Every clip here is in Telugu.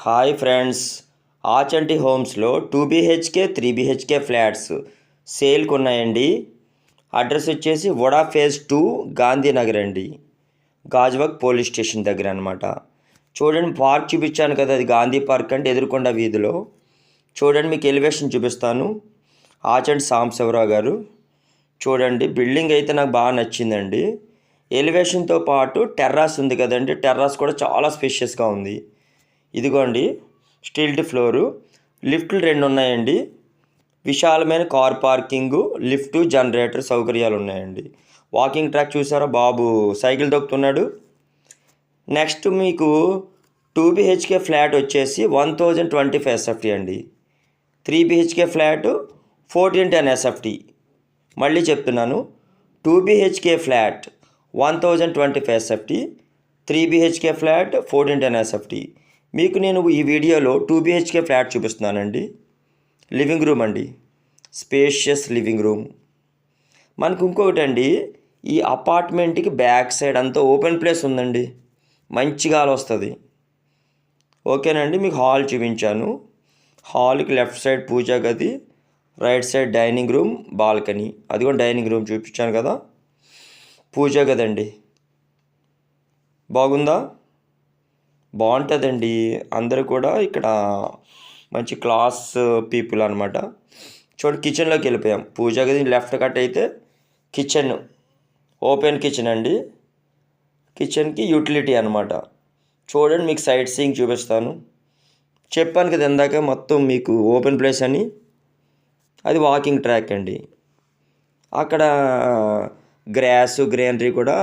Hi friends. Achanti హోమ్స్లో two BHK three BHK flats సేల్కి ఉన్నాయండి అడ్రస్ వచ్చేసి వడా ఫేజ్ టూ గాంధీనగర్ అండి. గాజువాక్ పోలీస్ స్టేషన్ దగ్గర అనమాట చూడండి పార్క్ చూపించాను కదా అది గాంధీ పార్క్ అంటే ఎదురుకొండ వీధిలో. చూడండి మీకు ఎలివేషన్ చూపిస్తాను. ఆచంటి సాంబశివరావు గారు. చూడండి బిల్డింగ్ అయితే నాకు బాగా నచ్చిందండి. ఎలివేషన్తో పాటు టెర్రాస్ ఉంది కదండి టెర్రాస్ కూడా చాలా స్పేషియస్గా ఉంది. ఇదిగోండి స్టీల్డ్ ఫ్లోరు లిఫ్ట్లు రెండు ఉన్నాయండి విశాలమైన కార్ పార్కింగు లిఫ్ట్ జనరేటర్ సౌకర్యాలు ఉన్నాయండి వాకింగ్ ట్రాక్ చూసారా బాబు? సైకిల్ దొక్కుతున్నాడు నెక్స్ట్ మీకు టూ బిహెచ్కే ఫ్లాట్ వచ్చేసి one thousand twenty five SFT అండి. Three BHK flat fourteen ten SFT. మళ్ళీ చెప్తున్నాను two BHK flat one thousand twenty five SFT three BHK flat fourteen ten SFT. మీకు నేను ఈ వీడియోలో టూ బిహెచ్కే ఫ్లాట్ చూపిస్తున్నానండి. లివింగ్ రూమ్ అండి. Spacious living room. మనకు ఇంకొకటి అండి ఈ అపార్ట్మెంట్కి బ్యాక్ సైడ్ అంతా ఓపెన్ ప్లేస్ ఉందండి. మంచి గాలి వస్తుంది. ఓకేనండి మీకు హాల్ చూపించాను. హాల్కి లెఫ్ట్ సైడ్ పూజా గది right side dining room balcony. అది కూడా డైనింగ్ రూమ్ చూపించాను కదా. పూజా గది అండి బాగుందా? బాగుంటుందండి. అందరూ కూడా ఇక్కడ మంచి క్లాస్ పీపుల్ అనమాట చూడండి కిచెన్లోకి వెళ్ళిపోయాం. పూజా గది లెఫ్ట్ కట్ అయితే కిచెన్. ఓపెన్ కిచెన్ అండి. కిచెన్కి యూటిలిటీ అనమాట చూడండి మీకు సైట్ సీయింగ్ చూపిస్తాను. చెప్పాను కదా ఇందాక మొత్తం మీకు ఓపెన్ ప్లేస్ అని. అది వాకింగ్ ట్రాక్ అండి. అక్కడ గ్రాస్ గ్రీనరీ కూడా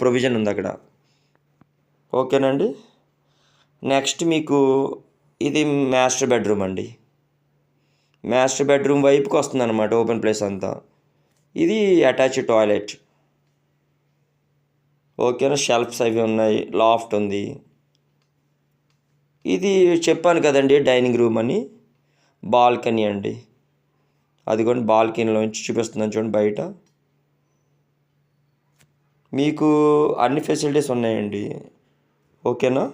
ప్రొవిజన్ ఉంది అక్కడ. ఓకేనండి నెక్స్ట్ మీకు ఇది మాస్టర్ బెడ్రూమ్ అండి. మాస్టర్ బెడ్రూమ్ వైపుకి వస్తుంది అనమాట ఓపెన్ ప్లేస్ అంతా. ఇది అటాచ్ టాయిలెట్. ఓకేనా? షెల్ఫ్స్ అవి ఉన్నాయి లాఫ్ట్ ఉంది. ఇది చెప్పాను కదండి డైనింగ్ రూమ్ అని. బాల్కనీ అండి. అదిగోండి బాల్కనీలోంచి చూపిస్తున్నాను చూడండి బయట. మీకు అన్ని ఫెసిలిటీస్ ఉన్నాయండి. ఓకేనా?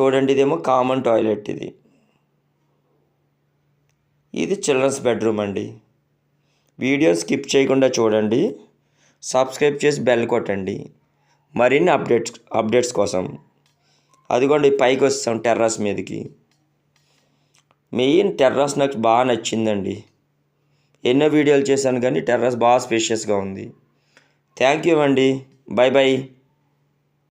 చూడండి ఇదేమో కామన్ టాయిలెట్ ఇది. ఇది చిల్డ్రన్స్ బెడ్రూమ్ అండి. వీడియో స్కిప్ చేయకుండా చూడండి. సబ్స్క్రైబ్ చేసి బెల్ కొట్టండి. మరిన్ని అప్డేట్స్ అప్డేట్స్ కోసం. అదిగోండి పైకి వస్తాం టెర్రస్ మీదకి. మెయిన్ టెర్రస్ నాకు బాగా నచ్చిందండి. ఎన్నో వీడియోలు చేశాను కానీ టెర్రస్ బాగా స్పేషియస్గా ఉంది. థ్యాంక్ యూ అండి. Bye bye